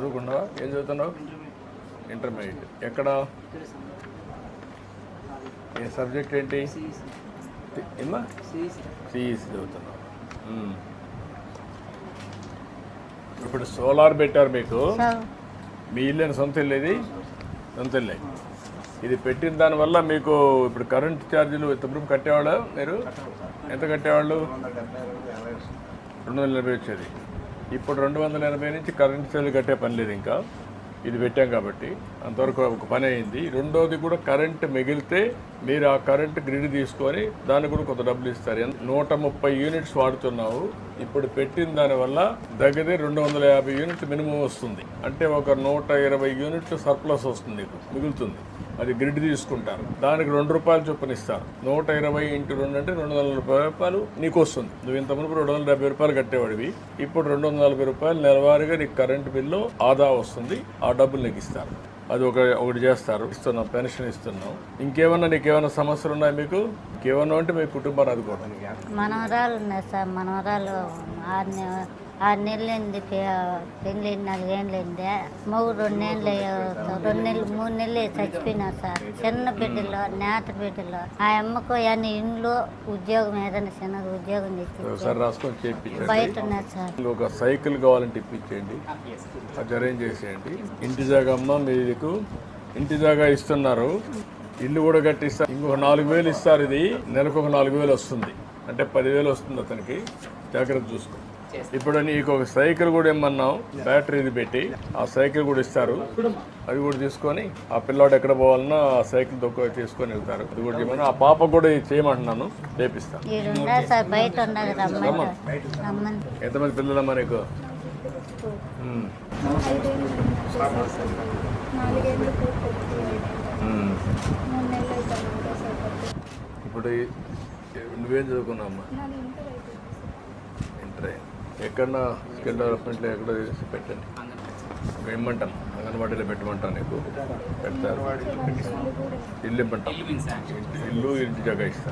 చదువుకున్నావా ఏం చదువుతున్నావు? ఇంటర్మీడియట్ ఎక్కడ? ఏ సబ్జెక్ట్ ఏంటి? ఏమా సిఈసి చదువుతున్నావు. ఇప్పుడు సోలార్ పెట్టారు మీకు. మీ ఇల్లు సొంత ఇల్లు ఇది? సొంత ఇల్లే. ఇది పెట్టిన దానివల్ల మీకు ఇప్పుడు కరెంట్ ఛార్జీలు ఇంతప్పుడు కట్టేవాళ్ళు మీరు? ఎంత కట్టేవాళ్ళు? రెండు వందల ఎనభై వచ్చేది. ఇప్పుడు రెండు వందల ఎనభై నుంచి కరెంట్ ఛార్జీలు కట్టే పని లేదు ఇంకా. ఇది పెట్టాం కాబట్టి అంతవరకు ఒక పని అయింది. రెండోది కూడా కరెంట్ మిగిలితే మీరు ఆ కరెంట్ గ్రిడ్ తీసుకొని దానికి కూడా కొంత డబ్బులు ఇస్తారు. నూట ముప్పై యూనిట్స్ వాడుతున్నావు. ఇప్పుడు పెట్టిన దానివల్ల దగ్గరే రెండు వందల యాభై యూనిట్ మినిమం వస్తుంది. అంటే ఒక నూట ఇరవై యూనిట్లు సర్ప్లస్ వస్తుంది మిగులుతుంది. అది గ్రిడ్ తీసుకుంటారు. దానికి రెండు రూపాయలు చొప్పున ఇస్తారు. నూట ఇరవై ఇంటూ రెండు అంటే రెండు వందల నలభై రూపాయలు నీకు వస్తుంది. నువ్వు ఇంత మునుపు రెండు వందల డెబ్బై రూపాయలు కట్టేవాడివి. ఇప్పుడు రెండు వందల నలభై రూపాయలు నెలవారీగా నీకు కరెంటు బిల్లు ఆదా వస్తుంది. ఆ డబ్బులు నీకు ఇస్తారు అది ఒక ఒకటి చేస్తారు. ఇస్తున్నాం పెన్షన్ ఇస్తున్నాం. ఇంకేమన్నా నీకు ఏమైనా సమస్యలు ఉన్నాయి మీకు? ఇంకేమన్నా అంటే మీ కుటుంబాన్ని అదుకోవడం మనవరాలు ఉన్నాయి సార్. మనవరాలు ఆరు ఆరు నెలలైంది పెళ్ళి నాలుగేళ్ళైంది మూడు రెండేళ్ళు రెండు నెలలు మూడు నెలలు చచ్చిపోయినారు సార్. చిన్న బిడ్డలో నేత బిడ్డలో. ఆ అమ్మకు అన్ని ఇంట్లో ఉద్యోగం ఏదైనా చిన్నది ఉద్యోగం చేయించండి బయట ఉన్నారు సార్. ఒక సైకిల్ కావాలంటే ఇప్పించేయండి. అది అరేంజ్ చేసేయండి. ఇంటి జాగా అమ్మ మీకు ఇంటి జాగా ఇస్తున్నారు. ఇల్లు కూడా కట్టిస్తారు ఇంకొక నాలుగు వేలు ఇస్తారు ఇది. నెలకు ఒక నాలుగు వేలు వస్తుంది. అంటే పదివేలు వస్తుంది అతనికి. జాగ్రత్త చూసుకో. ఇప్పుడు నీకు ఒక సైకిల్ కూడా ఇమ్మన్నాం బ్యాటరీది పెట్టి. ఆ సైకిల్ కూడా ఇస్తారు. అది కూడా తీసుకొని ఆ పిల్లాడు ఎక్కడ పోవాలన్నా ఆ సైకిల్ దొక్క తీసుకొని వెళ్తారు. అది కూడా చేయమని ఆ పాప కూడా చేయమంటున్నాను. చేపిస్తాను ఎంతమంది పిల్లలమ్మా నీకు? ఇప్పుడు నువ్వేం చదువుకున్నావమ్మా? నాది ఇంటర్. ఎక్కడన్నా స్కిల్ డెవలప్మెంట్లో ఎక్కడ చేసి పెట్టండి. ఇమ్మంటాం. అంగన్వాడీలో పెట్టమంటాం నీకు. పెడతారు. ఇల్లు ఇమ్మంటాం. ఇల్లు ఇంటి జగ ఇస్తాం.